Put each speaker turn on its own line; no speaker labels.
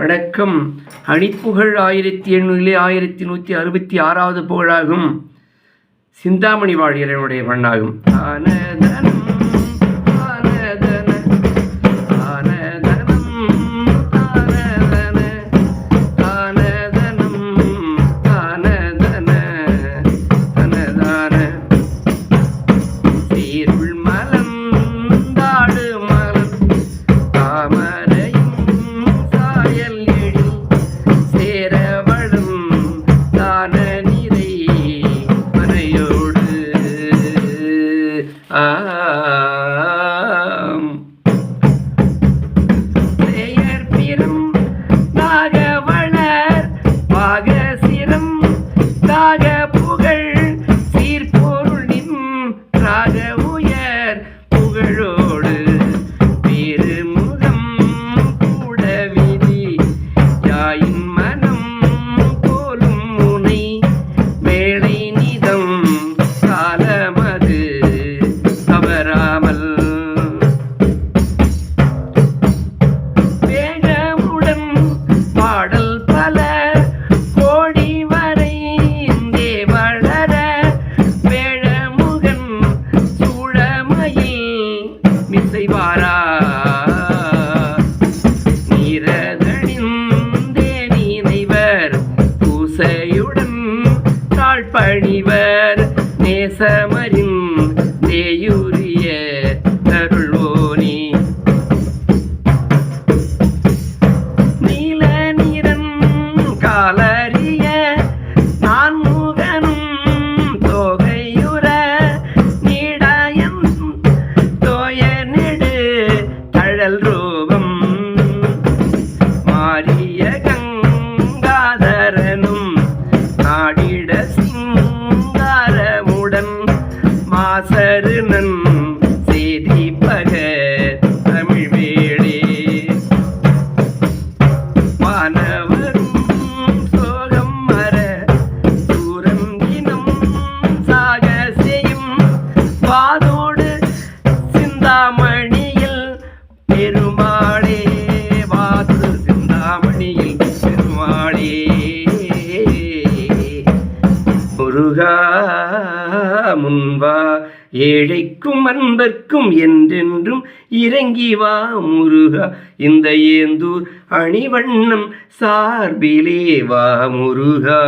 வணக்கம். அணிப்புகழ் ஆயிரத்தி எண்ணூறிலே ஆயிரத்தி நூற்றி அறுபத்தி ஆறாவது புகழாகும். சிந்தாமணி வாழியரனுடைய மண்ணாகும். பணிவர் நேசமரின் தேயூர் வானோடு சிந்தாமணியில் பெருமாளே வாத்து சிந்தாமணியில் பெருமாளே. முருகா முன்வா ஏழைக்கும் அன்பர்க்கும் என்றென்றும் இறங்கி வா முருகா. இந்த ஏந்தூர் அணிவண்ணம் சார்பிலே வா முருகா.